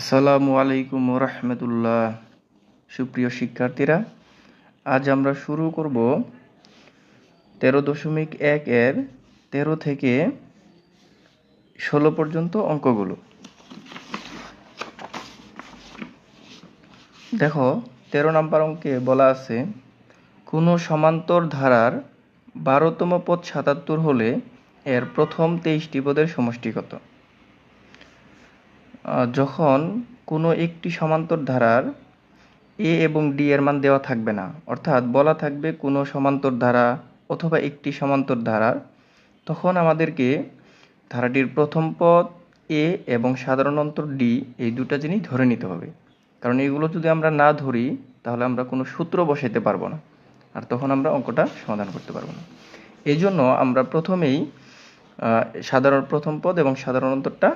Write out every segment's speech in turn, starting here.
আসসালামু আলাইকুম রহমতুল্লাহ সুপ্রিয় শিক্ষার্থীরা, আজ আমরা শুরু করব তেরো দশমিক এক এর তেরো থেকে ষোলো পর্যন্ত অঙ্কগুলো। দেখো, তেরো নাম্বার অঙ্কে বলা আছে, কোনো সমান্তর ধারার বারোতম পদ সাতাত্তর হলে এর প্রথম তেইশটি পদের সমষ্টি কত? যখন কোনো একটি সমান্তর ধারার এ এবং ডি এর মান দেওয়া থাকবে না, অর্থাৎ বলা থাকবে কোনো সমান্তর ধারা অথবা একটি সমান্তর ধারার তখন আমাদেরকে ধারাটির প্রথম পদ এ এবং সাধারণ অন্তর ডি এই দুটা জিনিস ধরে নিতে হবে। কারণ এগুলো যদি আমরা না ধরি, তাহলে আমরা কোনো সূত্র বসাইতে পারব না। আর তখন আমরা অঙ্কটা সমাধান করতে পারব না। এই জন্য আমরা প্রথমেই সাধারণ প্রথম পদ এবং সাধারণ অন্তরটা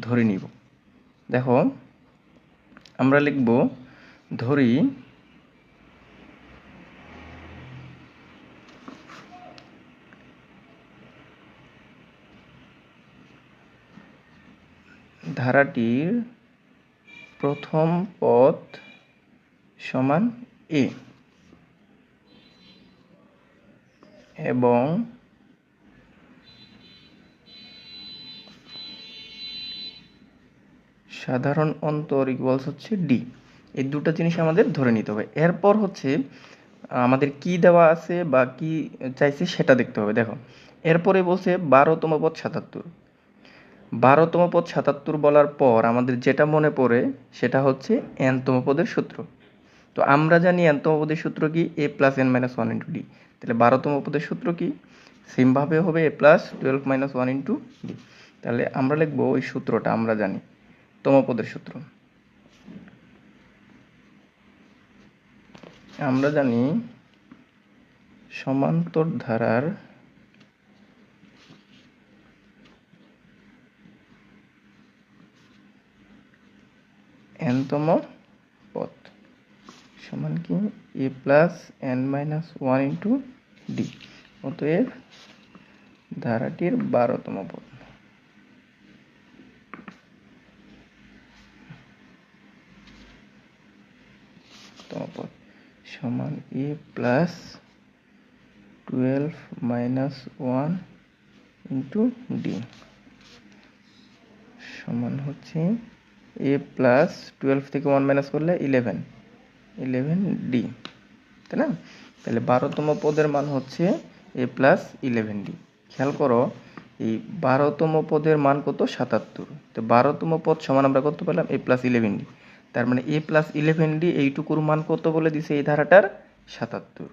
ধরে নিব। দেখো আমরা লিখব ধরি ধারাটির প্রথম পদ সমান এ এবং সাধারণ অন্তর ইকুয়ালস হচ্ছে ডি এই দুটো জিনিস আমাদের ধরে নিতে হবে। এরপর হচ্ছে, আমাদের কি দেওয়া আছে বা কি চাইছে সেটা দেখতে হবে, দেখো। এরপরে বলছে বারোতম পদ সাতাত্তর। বারোতম পদ সাতাত্তর বলার পর আমাদের যেটা মনে পড়ে, সেটা হচ্ছে এনতম পদের সূত্র। তো আমরা জানি এনতম পদের সূত্র কি? A plus N minus one into D তাহলে বারোতম পদের সূত্র কি? সেমভাবে হবে A plus twelve minus one into D তাহলে আমরা লিখব ওই সূত্রটা, আমরা জানি। তমপদের সূত্র। আমরা জানি সমান্তর ধারার এনতম পদ সমান কি? A plus N minus one into D অতএব ধারাটির বারোতম পদ তারপর সমান A plus twelve minus one into D. সমান হচ্ছে এ প্লাস টুয়েলভ থেকে ওয়ান মাইনাস করলে ইলেভেন। Eleven D. তাই না? তাহলে বারোতম পদের মান হচ্ছে এ প্লাস ইলেভেন ডি। খেয়াল করো, এই বারোতম পদের মান কত? সাতাত্তর। তো বারোতম পদ সমান আমরা কত পেলাম? A plus eleven D. তার মানে এ প্লাস ইলেভেন ডি এইটুকুর মান কত বলে দিছে এই ধারাটার? সাতাত্তর।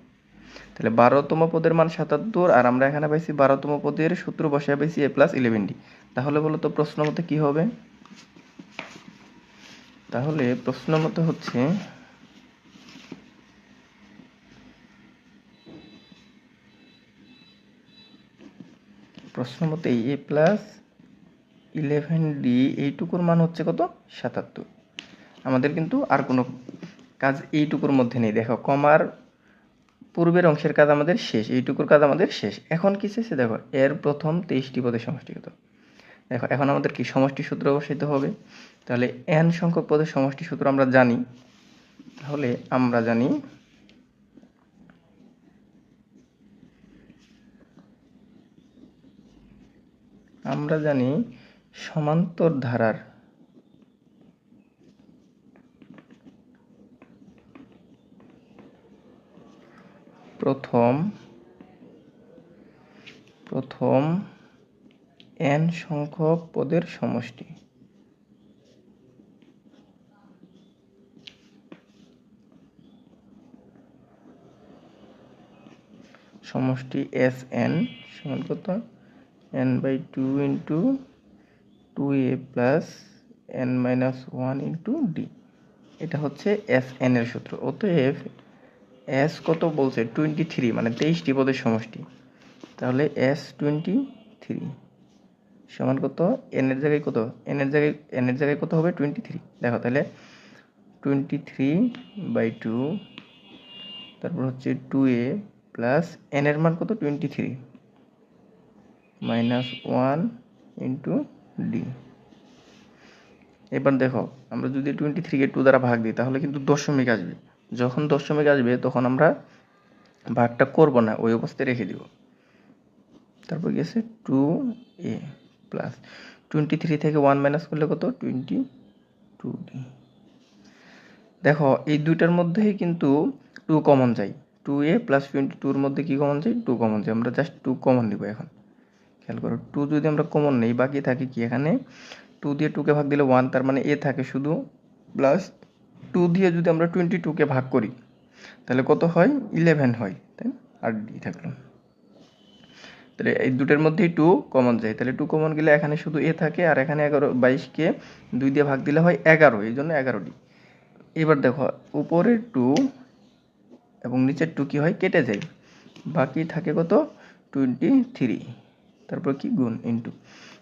তাহলে বারোতম পদের মান সাতাত্তর, আর আমরা এখানে পাইছি বারোতম পদের সূত্র বসায় পাইছি এ প্লাস ইলেভেন ডি তাহলে বলো তো প্রশ্ন মতে কি হবে? তাহলে প্রশ্ন মতে হচ্ছে প্রশ্ন মতে এ প্লাস ইলেভেন ডি এইটুকুর মান হচ্ছে কত? সাতাত্তর। আমাদের কিন্তু আর কোনো কাজ এইটুকুর মধ্যে নেই। দেখো, কমার পূর্বের অংশের কাজ আমাদের শেষ, এইটুকুর কাজ আমাদের শেষ। এখন কি চেয়েছে দেখো, এর প্রথম তেইশটি পদের সমষ্টিগত। দেখো, এখন আমাদের কি সমষ্টি সূত্র বসাইতে হবে? তাহলে এন সংখ্যক পদের সমষ্টি সূত্র আমরা জানি। তাহলে আমরা জানি আমরা জানি সমান্তর ধারার প্রথম প্রথম এন সংখ্যক পদের সমষ্টি। সমষ্টি এস এন সমান কত? N by two into two A plus N minus one into D এটা হচ্ছে এস এন এর সূত্র। অতএব এস কত বলছে? টোয়েন্টি থ্রি মানে তেইশটি পদের সমষ্টি। তাহলে এস টোয়েন্টি থ্রি সমান কত? এন এর জায়গায় কত? এন এর জায়গায় এন এর জায়গায় কত হবে? টোয়েন্টি থ্রি দেখো তাহলে টোয়েন্টি থ্রি বাই টু তারপর হচ্ছে টু এ প্লাস এর মান কত? Twenty three minus one into D এবার দেখো, আমরা যদি টোয়েন্টি থ্রিকে টু দ্বারা ভাগ দিই, তাহলে কিন্তু দশমিক আসবে। যখন দশমিক আসবে, তখন আমরা ভাগটা করব না, ওই অবস্থায় রেখে দিব। তারপর গেছে two A plus twenty three থেকে ওয়ান মাইনাস করলে কত? টোয়েন্টি টু ডি দেখো, এই দুইটার মধ্যেই কিন্তু টু কমন যায় টু এ প্লাস টোয়েন্টি টুর মধ্যে কী কমন যায় টু কমন যায় আমরা জাস্ট টু কমন দিব এখন। খেয়াল করো টু যদি আমরা কমন নেই, বাকি থাকে কি এখানে? টু দিয়ে টুকে ভাগ দিলে ওয়ান তার মানে এ থাকে শুধু প্লাস টু দিয়ে যদি আমরা টোয়েন্টি টুকে ভাগ করি, তাহলে কত হয়? ইলেভেন হয়, তাই না? আর ডি থাকল। তাহলে এই দুটোর মধ্যেই টু কমন যায়। তাহলে টু কমন গেলে এখানে শুধু এ থাকে আর এখানে এগারো, বাইশকে দুই দিয়ে ভাগ দিলে হয় এগারো, এই জন্য এগারো ডি এবার দেখো, উপরের টু এবং নিচের টু কি হয়? কেটে যায়। বাকি থাকে কত? টোয়েন্টি থ্রি তারপর কি? গুণ ইন্টু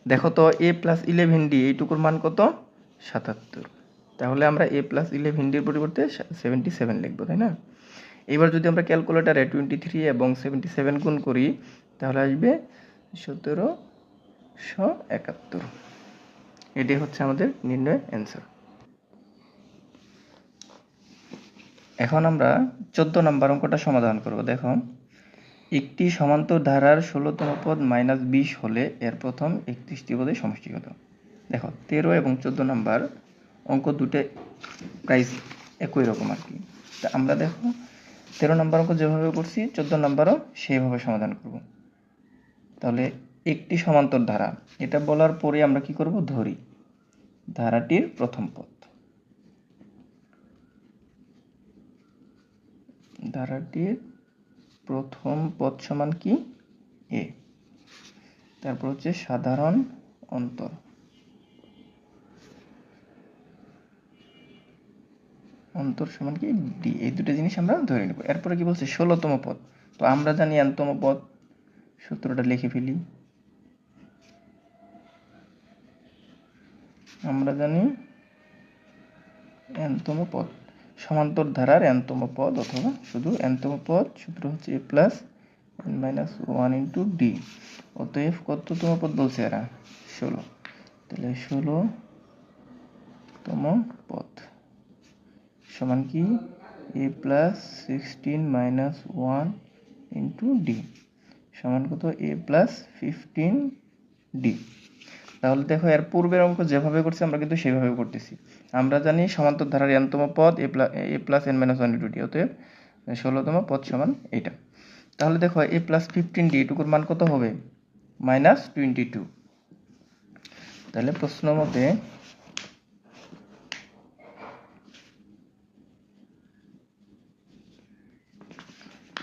দেখো তো এ প্লাস ইলেভেন ডি এইটুকুর মান কত? সাতাত্তর। তাহলে আমরা এ প্লাস ইলেভেন ডির পরিবর্তে সেভেন্টি সেভেন লিখব, তাই না? এবার যদি আমরা ক্যালকুলেটারে টোয়েন্টি থ্রি এবং সেভেন্টি সেভেন গুণ করি, তাহলে আসবে সতেরোশো একাত্তর। এটি হচ্ছে আমাদের নির্ণয় অ্যান্সার এখন আমরা চোদ্দ নম্বর অঙ্কটা সমাধান করব, দেখো। একটি সমান্তর ধারার ষোলোতম পদ মাইনাস বিশ হলে এর প্রথম একত্রিশটি পদের সমষ্টি কত? দেখো, তেরো এবং চোদ্দ নাম্বার অঙ্ক দুটো প্রাইস একই রকম আর কি। তা আমরা দেখো, তেরো নম্বর অঙ্ক যেভাবে করছি, চোদ্দ নম্বরও সেইভাবে সমাধান করব। তাহলে একটি সমান্তর ধারা, এটা বলার পরে আমরা কি করব? ধরি। ধারাটির প্রথম পদ। ধারাটির প্রথম পদ সমান কি? এ। তারপর হচ্ছে সাধারণ অন্তর। অন্তর সমান কি? ডি এই দুটো জিনিস আমরা ধরে নেব। এরপরে কি বলছে? ষোলোতম পদ। তো আমরা জানি এনতম পদ। সূত্রটা লিখে ফেলি। আমরা জানি এনতম পদ। সমান্তর ধারার এনতম পদ অথবা শুধু এনতম পদ। সূত্র হচ্ছে A plus N minus one into D অতএব কততম পদ বলছে এরা? ষোলো। তাহলে ষোলো তম পদ। সমান কি? A plus sixteen minus one into D সমান কত? এ প্লাস ফিফটিন ডি তাহলে দেখো, এর পূর্বের অঙ্ক যেভাবে করছি, আমরা কিন্তু সেভাবে করতেছি। আমরা জানি সমান্তর ধারার এনতম পদ A plus A plus N minus one into D অতএব ষোলোতম পদ সমান এইটা তাহলে দেখো এ প্লাস ফিফটিন ডি এটুকুর মান কত হবে? মাইনাস টোয়েন্টি টু তাহলে প্রশ্ন মতে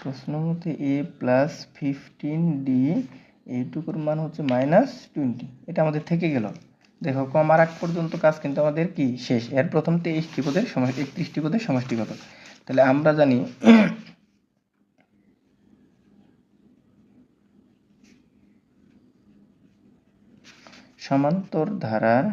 প্রশ্ন মতে এ প্লাস ফিফটিন ডি এইটুকুর মান হচ্ছে মাইনাস টোয়েন্টি এটা আমাদের থেকে গেল। দেখো কমার আগ পর্যন্ত কাজ কিন্তু আমাদের কি? শেষ। এর প্রথম তেইশটি পদের সমষ্টি, একত্রিশটি পদের সমষ্টিগত। তাহলে আমরা জানি সমান্তর ধারার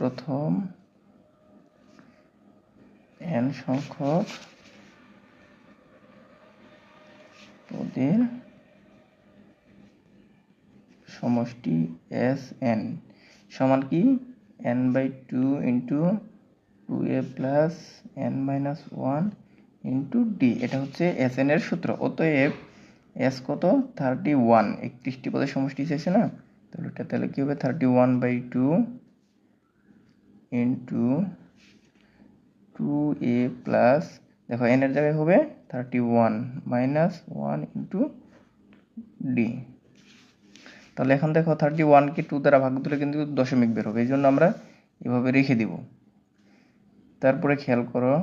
প্রথম এন সংখ্যক পদের সমষ্টি এস এন সমান কি? N by two into two A plus N minus one into D. এটা হচ্ছে এস এন এর সূত্র। অতএব এস কত? Thirty one. একত্রিশটি পদের সমষ্টি চাইছে না? তাহলে এটা তাহলে কি হবে? Thirty one by two into two A plus দেখো এন এর জায়গায় হবে thirty one minus one into D তাহলে এখন দেখো থার্টি ওয়ানকে টু দ্বারা ভাগ দিলে কিন্তু দশমিক বের হবে, এই জন্য আমরা এভাবে রেখে দিব। তারপরে খেয়াল করো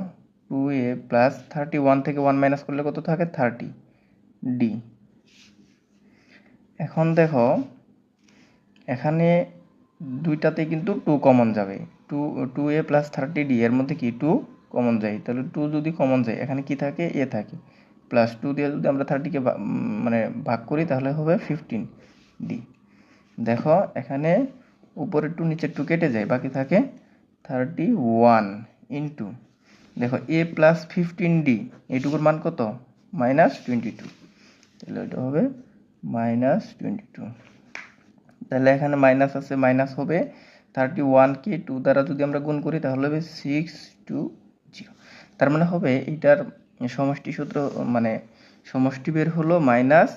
two A plus thirty one থেকে ওয়ান মাইনাস করলে কত থাকে? থার্টি ডি এখন দেখো, এখানে দুইটাতে কিন্তু টু কমন যাবে। Two two A plus thirty D এর মধ্যে কি টু কমন যায়? তাহলে টু যদি কমন যায়, এখানে কি থাকে? এ থাকে। প্লাস টু দিয়ে যদি আমরা থার্টিকে মানে ভাগ করি, তাহলে হবে ফিফটিন ডি দেখো, এখানে উপরের টু নিচের টু কেটে যায়, বাকি থাকে থার্টি ওয়ান ইন্টু দেখো এ প্লাস ফিফটিন ডি এইটুকুর মান কত? মাইনাস টোয়েন্টি টু তাহলে এটা হবে মাইনাস টোয়েন্টি টু তাহলে এখানে মাইনাস আছে মাইনাস হবে থার্টি ওয়ানকে টু দ্বারা যদি আমরা গুণ করি, তাহলে হবে সিক্স টু জিরো। তার মানে হবে এইটার সমষ্টি সূত্র মানে সমষ্টি বের হলো মাইনাস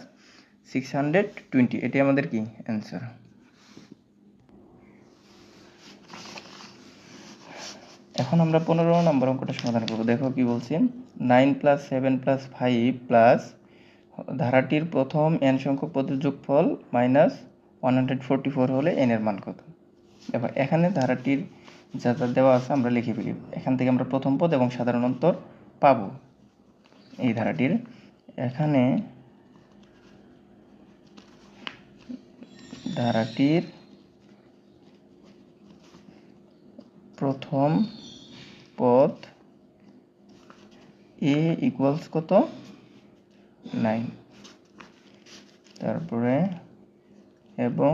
সিক্স হান্ড্রেড টোয়েন্টি। এটি আমাদের কি অ্যান্সার? এখন আমরা পনেরো নম্বর অঙ্কটা সমাধান করব। দেখো কি বলছি, nine plus seven plus five plus ধারাটির প্রথম এন সংখ্যক পদের যোগফল minus one hundred forty four হলে এন এর মান কত? দেখো এখানে ধারাটির যা যা দেওয়া আছে, আমরা লিখে ফেলি। এখান থেকে আমরা প্রথম পদ এবং সাধারণ অন্তর পাবো। এই ধারাটির। এখানে ধারাটির প্রথম পদ এ ইকুয়ালস কত? নাইন তারপরে এবং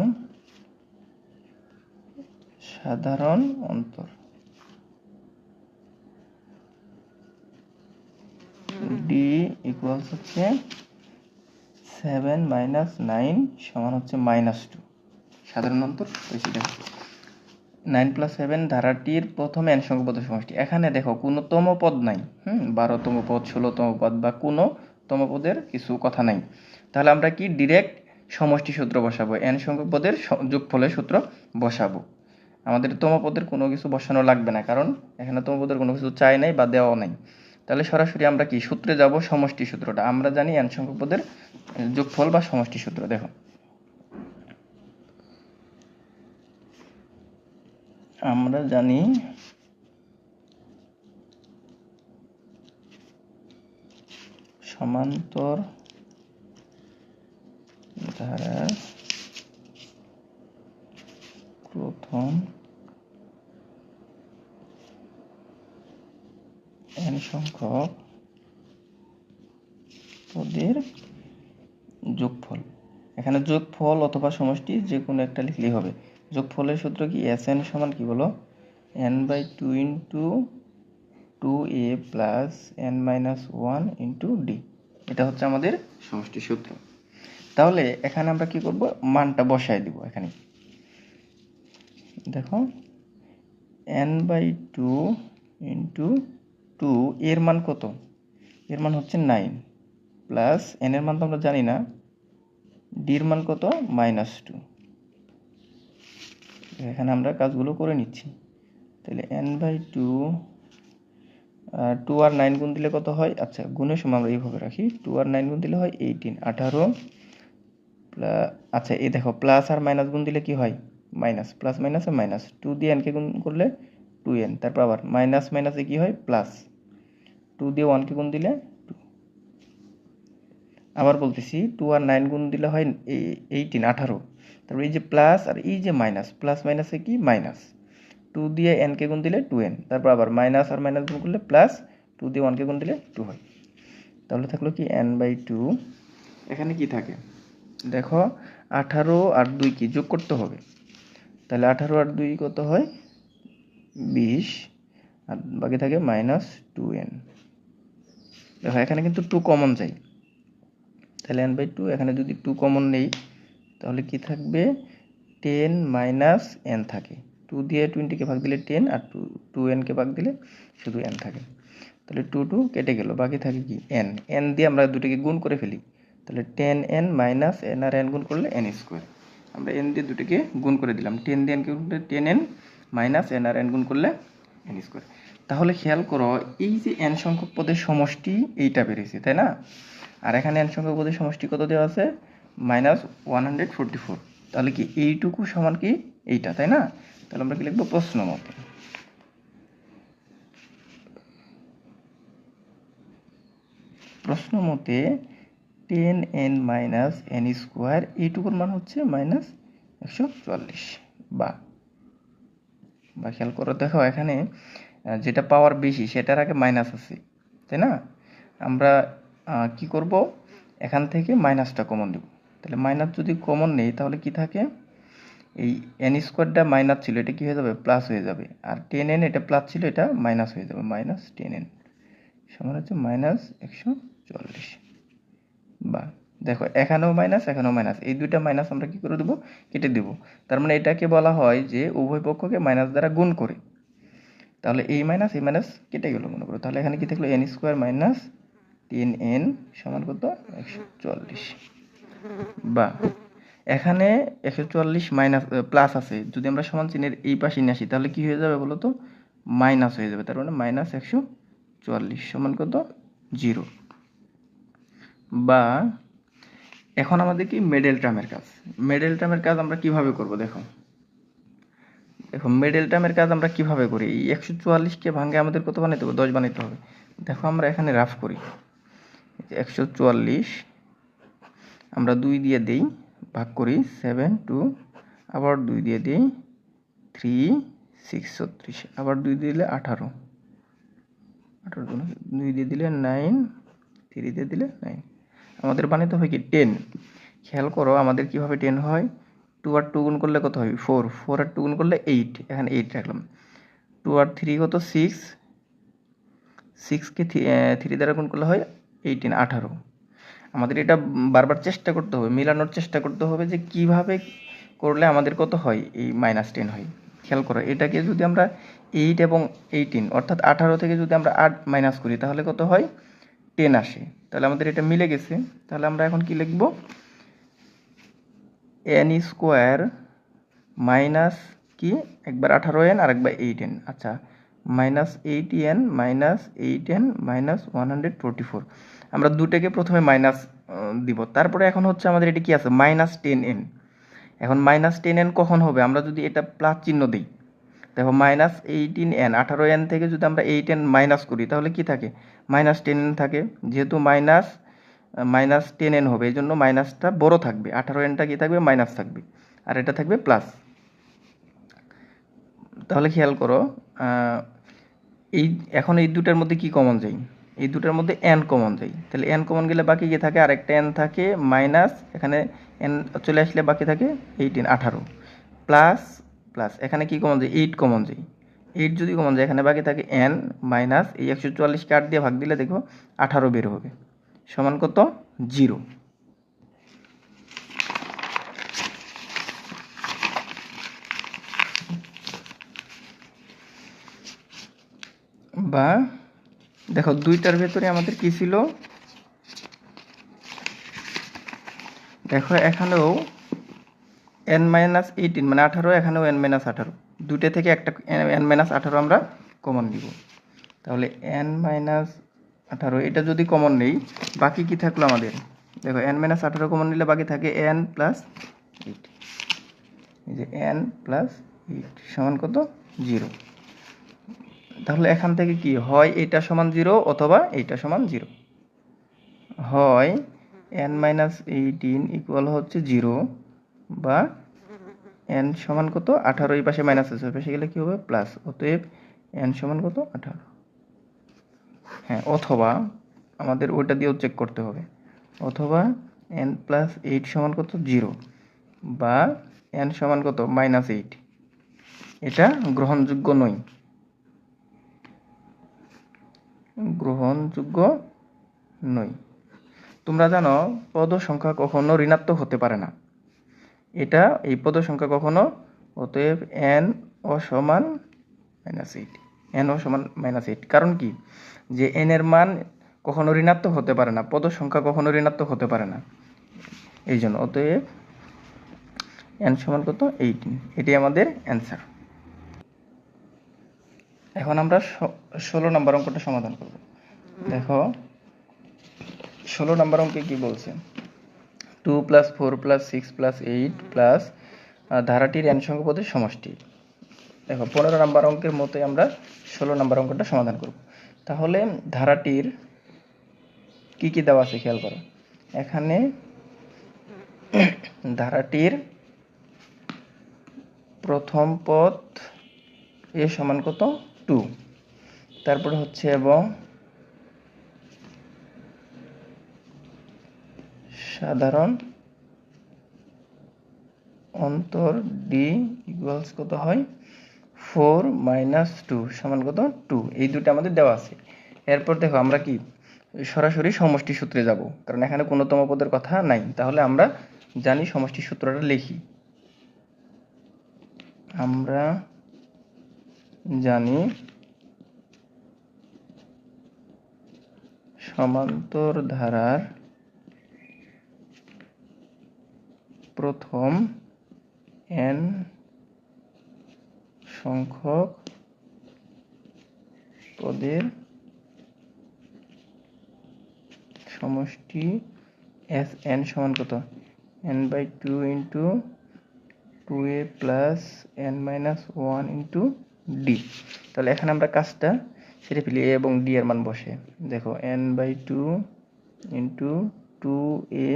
সাধারণ অন্তর। ডি ইকুয়ালস হচ্ছে সেভেন মাইনাস নাইন সমান হচ্ছে মাইনাস টু সাধারণ অন্তর দেখো নাইন প্লাস সেভেন ধারাটির প্রথম এন সংখ্যপদ সমষ্টি। এখানে দেখো কোনো তম পদ নাই, হুম? বারোতম পদ, ষোলোতম পদ বা কোনো তম পদের কিছু কথা নাই। তাহলে আমরা কি ডিরেক্ট সমষ্টি সূত্র বসাবো? এন সংখ্যক পদের যোগফলের সূত্র বসাবো। আমাদের তম পদের কোনো কিছু বসানো লাগবে না, কারণ এখানে তম পদের কোনো কিছু চাই নাই বা দেওয়াও নাই। তাহলে সরাসরি আমরা কি সূত্রে যাব? সমষ্টি সূত্রটা। আমরা জানি এন সংখ্যক পদের যোগফল বা সমষ্টি সূত্র, দেখো। আমরা জানি সমান্তর ধারার প্রথম এন সংখ্যক পদের যোগফল। এখানে যোগফল অথবা সমষ্টি যে কোনো একটা লিখলেই হবে। যোগফলের সূত্র কি? এস এন সমান কি বলো? N by two into two A plus N minus one into D এটা হচ্ছে আমাদের সমষ্টি সূত্র। তাহলে এখানে আমরা কি করব? মানটা বসায় দিব এখানে। দেখো N by two into two এর মান কত? এর মান হচ্ছে নাইন প্লাস এন এর মান তো আমরা জানি না ডির মান কত? মাইনাস টু এখানে আমরা কাজগুলো করে নিচ্ছি। তাহলে এন বাই টু টু আর নাইন গুণ দিলে কত হয়? আচ্ছা গুণের সময় আমরা এইভাবে রাখি। টু আর নাইন গুণ দিলে হয় এইটিন আঠারো আচ্ছা এই দেখো প্লাস আর মাইনাস গুণ দিলে কি হয়? মাইনাস প্লাস মাইনাসে মাইনাস টু দিয়ে এনকে গুণ করলে টু এন তারপর আবার মাইনাস মাইনাসে কি হয়? প্লাস টু দিয়ে ওয়ানকে গুণ দিলে টু আবার বলতেছি টু আর নাইন গুণ দিলে হয় এইটিন আঠারো। তারপর এই যে প্লাস আর এই যে মাইনাস প্লাস মাইনাসে কি? মাইনাস টু দিয়ে এনকে গুণ দিলে টু এন তারপর আবার মাইনাস আর মাইনাস গুণ করলে প্লাস টু দিয়ে ওয়ানকে গুণ দিলে টু হয়। তাহলে থাকল কি? এন বাই টু এখানে কি থাকে? দেখো, আঠারো আর দুই কি? যোগ করতে হবে। তাহলে আঠারো আর দুই কত হয়? বিশ। আর বাকি থাকে মাইনাস টু এন দেখো, এখানে কিন্তু টু কমন চাই। তাহলে এন বাই টু এখানে যদি টু কমন নেই, তাহলে কি থাকবে? টেন মাইনাস এন থাকে। টু দিয়ে টোয়েন্টিকে ভাগ দিলে টেন আর টু টু এনকে ভাগ দিলে শুধু এন থাকে। তাহলে টু টু কেটে গেল। বাকি থাকে কি? এন এন দিয়ে আমরা দুটোকে গুণ করে ফেলি। তাহলে টেন এন মাইনাস এন আর এন গুণ করলে এন স্কোয়ার আমরা এন দিয়ে দুটোকে গুণ করে দিলাম। টেন দিয়ে এনকে গুণ টেন এন মাইনাস এন আর এন গুণ করলে এন স্কোয়ার তাহলে খেয়াল করো, এই যে এন সংখ্যক পদের সমষ্টি এইটা বেরিয়েছে তাই না? আর এখানে এন সংখ্যক পদের সমষ্টি কত দেওয়া আছে? Minus one hundred forty four তাহলে কি এইটুকু সমান কি? এইটা, তাই না? তাহলে আমরা কি লিখব? প্রশ্ন মতে। প্রশ্ন মতে ten N minus N square, এইটুকুর মান হচ্ছে মাইনাস একশো চুয়াল্লিশ বা বা খেয়াল করে, দেখো এখানে যেটা পাওয়ার বেশি, সেটার আগে মাইনাস আছে, তাই না? আমরা কি করব? এখান থেকে মাইনাসটা কমন দেব। তাহলে মাইনাস যদি কমন নেই, তাহলে কি থাকে? এই এন স্কোয়ারটা মাইনাস ছিল, এটা কি হয়ে যাবে? প্লাস হয়ে যাবে। আর টেন এন, এটা প্লাস ছিল, এটা মাইনাস হয়ে যাবে, মাইনাস টেন এন। সমান হচ্ছে মাইনাস একশো চুয়াল্লিশ বা দেখো, এখানেও মাইনাস এখানেও মাইনাস এই দুইটা মাইনাস আমরা কি করে দেবো? কেটে দেবো। তার মানে এটাকে বলা হয় যে উভয় পক্ষকে মাইনাস দ্বারা গুণ করে। তাহলে এই মাইনাস এই মাইনাস কেটে গেল মনে করো। তাহলে এখানে কি থাকল? এন স্কোয়ার মাইনাস তিন এন সমান কত? একশো চুয়াল্লিশ বা এখানে একশো চুয়াল্লিশ মাইনাস প্লাস আছে। যদি আমরা সমান চিহ্নের এই পাশে নিয়ে আসি, তাহলে কি হয়ে যাবে বলো তো? মাইনাস হয়ে যাবে। তার মানে মাইনাস একশো চুয়াল্লিশ সমান কত? জিরো বা এখন আমাদের কি মেডেল টার্মের কাজ? মেডেল টার্মের কাজ আমরা কীভাবে করব দেখো? দেখো মিডল টার্মের কাজ আমরা কীভাবে করি? এই একশো চুয়াল্লিশকে ভাঙে আমাদের কত বানাইতে হবে? দশ বানাইতে হবে। দেখো, আমরা এখানে রাফ করি। একশো চুয়াল্লিশ আমরা দুই দিয়ে দিই, ভাগ করি সেভেন টু আবার দুই দিয়ে দিই থ্রি সিক্স ছত্রিশ। আবার দুই দিলে আঠারো। আঠারো দুই দিয়ে দিলে নাইন থ্রি দিয়ে দিলে নাইন আমাদের বানাইতে হয় কি টেন খেয়াল করো আমাদের কীভাবে টেন হয়? টু আর টু গুণ করলে কত হয় ফোর ফোর আর টু গুণ করলে এইট এখানে এইট রাখলাম। টু আর থ্রি কত? সিক্স সিক্সকে থ্রি দ্বারা গুণ করলে হয় এইটিন আঠারো। আমাদের এটা বারবার চেষ্টা করতে হবে, মেলানোর চেষ্টা করতে হবে যে কীভাবে করলে আমাদের কত হয়? এই মাইনাস টেন হয়। খেয়াল করো, এটাকে যদি আমরা এইট এবং এইটিন অর্থাৎ আঠারো থেকে যদি আমরা আট মাইনাস করি, তাহলে কত হয়? টেন আসে। তাহলে আমাদের এটা মিলে গেছে। তাহলে আমরা এখন কি লিখব? এন স্কোয়ার মাইনাস কি? একবার আঠারো এন আর একবার এইট এন আচ্ছা minus eight N minus eight N minus one hundred forty four আমরা দুটাকে প্রথমে মাইনাস দিব। তারপরে এখন হচ্ছে আমাদের এটি কি আছে? মাইনাস টেন এন এখন মাইনাস টেন এন কখন হবে? আমরা যদি এটা প্লাস চিহ্ন দিই দেখো মাইনাস এইটিন এন আঠারো এন থেকে যদি আমরা এইট এন মাইনাস করি, তাহলে কি থাকে? মাইনাস টেন এন থাকে। যেহেতু মাইনাস মাইনাস টেন এন হবে এই জন্য মাইনাসটা বড় থাকবে। আঠারো এনটা কি থাকবে? মাইনাস থাকবে। আর এটা থাকবে প্লাস তাহলে খেয়াল করো এই, এখন এই দুটার মধ্যে কি কমন যাই এই দুটার মধ্যে এন কমন যাই তাহলে এন কমন গেলে বাকি কি থাকে? আর একটা এন থাকে মাইনাস এখানে এন চলে আসলে বাকি থাকে এইটিন আঠারো। প্লাস প্লাস এখানে কি কমন যায় এইট কমন যায় এইট যদি কমন যায় এখানে বাকি থাকে এন মাইনাস এই একশো চুয়াল্লিশকে আট দিয়ে ভাগ দিলে দেখো আঠারো বের হবে। সমান কত? জিরো বা দেখো দুইটার ভেতরে আমাদের কি ছিল? দেখো এখানেও এন মাইনাস এইটিন মানে আঠারো, এখানেও এন মাইনাস আঠারো। দুইটা থেকে একটা এন মাইনাস আঠারো আমরা কমন দিব। তাহলে এন মাইনাস আঠারো, এটা যদি কমন নেই, বাকি কি থাকল আমাদের? দেখো এন মাইনাস আঠারো কমন নিলে বাকি থাকে এন প্লাস এইট এই যে এন প্লাস এইট সমান কত? জিরো তাহলে এখান থেকে কি? হয় এটা সমান জিরো অথবা এইটা সমান জিরো হয় এন মাইনাস এইটিন ইকুয়াল হচ্ছে জিরো বা এন সমান কত? আঠারো এই পাশে মাইনাস আছে পাশে গেলে কী হবে? প্লাস অতএব এন সমান কত? আঠারো। হ্যাঁ অথবা আমাদের ওইটা দিয়েও চেক করতে হবে। অথবা এন প্লাস এইট সমান কত? জিরো বা এন সমান কত? মাইনাস এইট এটা গ্রহণযোগ্য নয়। গ্রহণযোগ্য নয়। তোমরা জানো, পদ সংখ্যা কখনো ঋণাত্মক হতে পারে না। এটা এই পদ সংখ্যা কখনো, অতএব এন অসমান মাইনাস এইট এন অসমান মাইনাস এইট কারণ কি? যে এন এর মান কখনো ঋণাত্মক হতে পারে না পদ সংখ্যা কখনো ঋণাত্মক হতে পারে না। এই জন্য অতএব এন সমান কত? এইটিন এটি আমাদের অ্যান্সার এখন আমরা ষোলো নম্বর অঙ্কটা সমাধান করব। দেখো, ষোলো নম্বর অঙ্কে কি বলছে? Two plus four plus six plus eight plus ধারাটির N সংখ্যপদের সমষ্টি। দেখো, পনেরো নম্বর অঙ্কের মতোই আমরা ষোলো নম্বর অঙ্কটা সমাধান করব। তাহলে ধারাটির কি কি দেওয়া আছে খেয়াল করো? এখানে ধারাটির প্রথম পদ এ সমান কত? টু তারপরে হচ্ছে এবং সাধারণ অন্তর ডি ইকুয়ালস কত হয়? ফোর মাইনাস টু সমান কত? টু এই দুটো আমাদের দেওয়া আছে। এরপর দেখো আমরা কি? সরাসরি সমষ্টি সূত্রে যাব, কারণ এখানে কোনোতম পদের কথা নাই। তাহলে আমরা জানি সমষ্টি সূত্রটা লিখি। আমরা জানি সমান্তর ধারার প্রথম n সংখ্যক পদের সমষ্টি এস এন সমান কত? N by two into two A plus N minus one into D তাহলে এখানে আমরা কাজটা সেরে ফেলি এ এবং ডি এর মান বসে। দেখো N by two into two A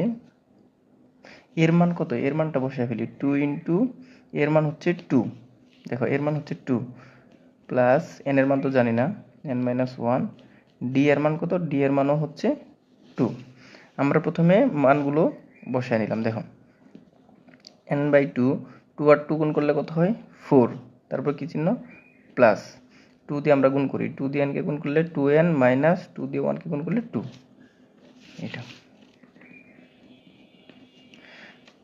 এর মান কত? এর মানটা বসে ফেলি। টু ইন্টু এর মান হচ্ছে টু দেখো, এর মান হচ্ছে টু প্লাস এন এর মান তো জানি না। এন মাইনাস ওয়ান ডি এর মান কত? ডি এর মানও হচ্ছে টু আমরা প্রথমে মানগুলো বসায় নিলাম, দেখো। এন বাই টু টু আর টু গুণ করলে কত হয়? ফোর তারপর কি চিহ্ন? প্লাস টু দিয়ে আমরা গুণ করি। টু দিয়ে এনকে গুণ করলে টু এন মাইনাস টু দিয়ে ওয়ানকে গুণ করলে টু এটা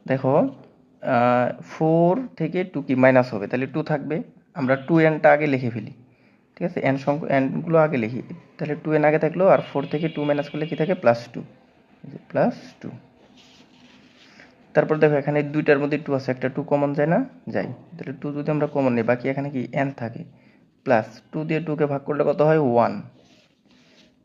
দেখো ফোর থেকে টু কি মাইনাস হবে? তাহলে টু থাকবে। আমরা টু এনটা আগে লিখে ফেলি। ঠিক আছে? এন সংখ্যা এনগুলো আগে লিখি। তাহলে টু এন আগে থাকল আর ফোর থেকে টু মাইনাস করলে কি থাকে? প্লাস টু প্লাস টু তারপর দেখো, এখানে দুইটার মধ্যে টু আছে। একটা টু কমন যায় না? যাই তাহলে টু যদি আমরা কমন নিই, বাকি এখানে কি এন থাকে? প্লাস টু দিয়ে টুকে ভাগ করলে কত হয়? ওয়ান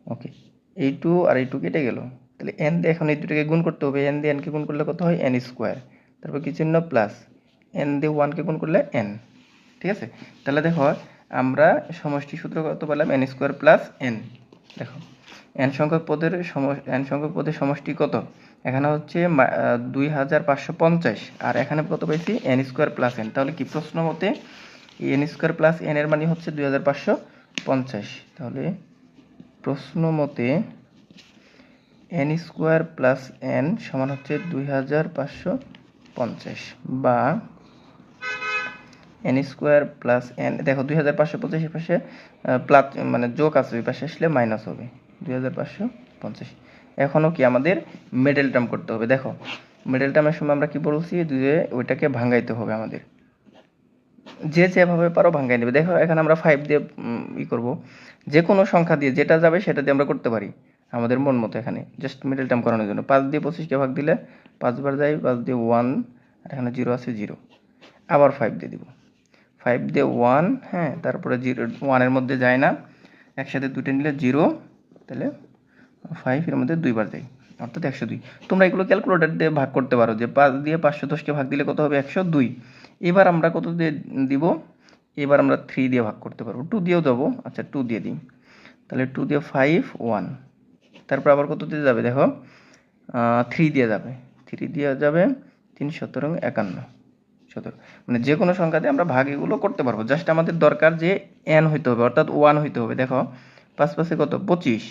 ওকে এই টু আর এই টু কেটে গেল। তাহলে এন দিয়ে এখন এই দুটোকে গুণ করতে হবে। এন দিয়ে এনকে গুণ করলে কত হয়? এন স্কোয়ার তারপর কি চিহ্ন? প্লাস এন দিয়ে ওয়ানকে গুণ করলে এন ঠিক আছে? তাহলে দেখো, আমরা সমষ্টি সূত্র কত পেলাম? এন স্কোয়ার প্লাস এন দেখো এন সংখ্যক পদের সম এন সংখ্যক পদের সমষ্টি কত? এখানে হচ্ছে দুই হাজার পাঁচশো পঞ্চাশ। আর এখানে কত পাইছি এন স্কোয়ার প্লাস এন তাহলে কি প্রশ্ন মতে এন স্কোয়ার প্লাস এন এর মানে হচ্ছে দুই হাজার পাঁচশো পঞ্চাশ। তাহলে প্রশ্ন মতে এন স্কোয়ার প্লাস এন সমান হচ্ছে দুই হাজার পাঁচশো পঞ্চাশ বা এন স্কোয়ার প্লাস এন দেখো দুই হাজার পাঁচশো পঞ্চাশের পাশে প্লাস মানে যোগ আছে, ওই পাশে আসলে মাইনাস হবে, দুই হাজার পাঁচশো পঞ্চাশ। এখনও কি আমাদের মিডল টার্ম করতে হবে, দেখো মিডল টার্মের সময় আমরা কি বলছি, যে ওইটাকে ভাঙ্গাইতে হবে আমাদের। যে যেভাবে পারো ভাঙ্গাই নেবে। দেখো, এখানে আমরা ফাইভ দিয়ে ই করব। যে কোনো সংখ্যা দিয়ে, যেটা যাবে সেটা দিয়ে আমরা করতে পারি। আমাদের মন মতো এখানে। জাস্ট মিডল টার্ম করানোর জন্য। পাঁচ দিয়ে পঁচিশকে ভাগ দিলে পাঁচবার যাই পাঁচ দিয়ে ওয়ান আর এখানে জিরো আছে জিরো আবার ফাইভ দিয়ে দিব। ফাইভ দিয়ে ওয়ান হ্যাঁ তারপরে জিরো ওয়ানের মধ্যে যায় না। একসাথে দুটো নিলে জিরো তাহলে ফাইভ এর মধ্যে দুইবার যায়। অর্থাৎ একশো দুই। তোমরা এগুলো ক্যালকুলেটার দিয়ে ভাগ করতে পারো যে পাঁচ দিয়ে পাঁচশো দশকে ভাগ দিলে কত হবে? একশো দুই। এবার আমরা কত দিয়ে দিব? এবার আমরা থ্রি দিয়ে ভাগ করতে পারব। টু দিয়েও দেবো। আচ্ছা টু দিয়ে দিই। তাহলে টু দিয়ে ফাইভ ওয়ান তারপর আবার কত দিয়ে যাবে দেখো? থ্রি দিয়ে যাবে। থ্রি দিয়ে যাবে তিন সতেরো একান্ন। সতেরো। মানে যে কোনো সংখ্যাতে আমরা ভাগ এগুলো করতে পারব। জাস্ট আমাদের দরকার যে এন হইতে হবে, অর্থাৎ ওয়ান হইতে হবে। দেখো পাঁচ পাশে কত? পঁচিশ।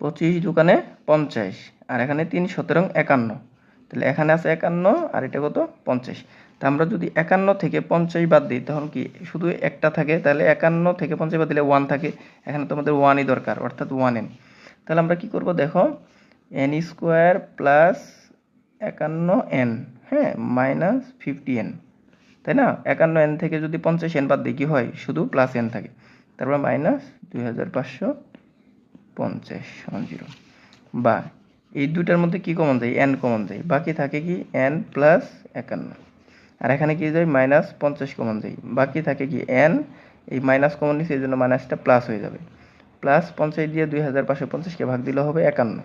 পঁচিশ দোকানে পঞ্চাশ। আর এখানে তিন সতেরো একান্ন। তাহলে এখানে আছে একান্ন, আর এটা কত? পঞ্চাশ। তা আমরা যদি একান্ন থেকে পঞ্চাশ বাদ দিই, তখন কি শুধু একটা থাকে? তাহলে একান্ন থেকে পঞ্চাশ বাদ দিলে ওয়ান থাকে। এখানে তো আমাদের ওয়ানই দরকার, অর্থাৎ ওয়ান এন তাহলে আমরা কি করব? দেখো এন স্কোয়ার প্লাস একান্ন এন হ্যাঁ মাইনাস ফিফটি এন তাই না? একান্ন এন থেকে যদি পঞ্চাশ এন বাদ কী হয়? শুধু প্লাস এন থাকে। তারপর মাইনাস দুই হাজার পাঁচশো পঞ্চাশ জিরো বা এই দুটার মধ্যে কি কমন যায়? এন কমন যায়। বাকি থাকে কি? এন প্লাস একান্ন। আর এখানে কি যায়? মাইনাস পঞ্চাশ কমন যায়। বাকি থাকে কি? এন এই মাইনাস কমন নিচ্ছে এই জন্য মাইনাসটা প্লাস হয়ে যাবে। প্লাস পঞ্চাশ দিয়ে দুই হাজার পাঁচশো পঞ্চাশকে ভাগ দিলে হবে একান্ন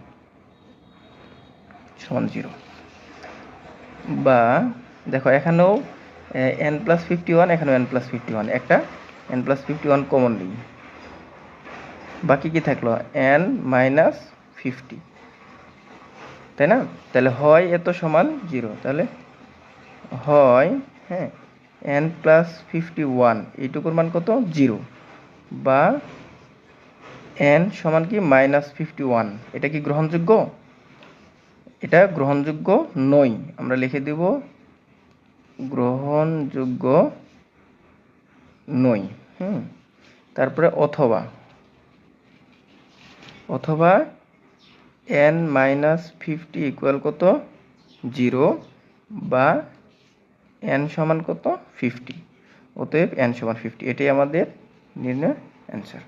সমান জিরো। বা দেখো এখানেও এন প্লাস ফিফটি ওয়ান এখানেও এন প্লাস ফিফটি ওয়ান একটা N plus fifty one common নেই বাকি কি থাকল? এন মাইনাস ফিফটি তাই না? তাহলে হয় এত সমান জিরো। তাহলে হয় হ্যাঁ এন প্লাস ফিফটি ওয়ান এইটুকুর মান কত? জিরো। বা এন সমান কি মাইনাস ফিফটি ওয়ান এটা কি গ্রহণযোগ্য? এটা গ্রহণযোগ্য নই আমরা লিখে দেব গ্রহণযোগ্য নই হুম। তারপরে অথবা। অথবা এন মাইনাস ফিফটি ইকুয়াল কত? জিরো বা এন সমান কত? ফিফটি অতএব এন সমান ফিফটি এটাই আমাদের নির্ণয় অ্যান্সার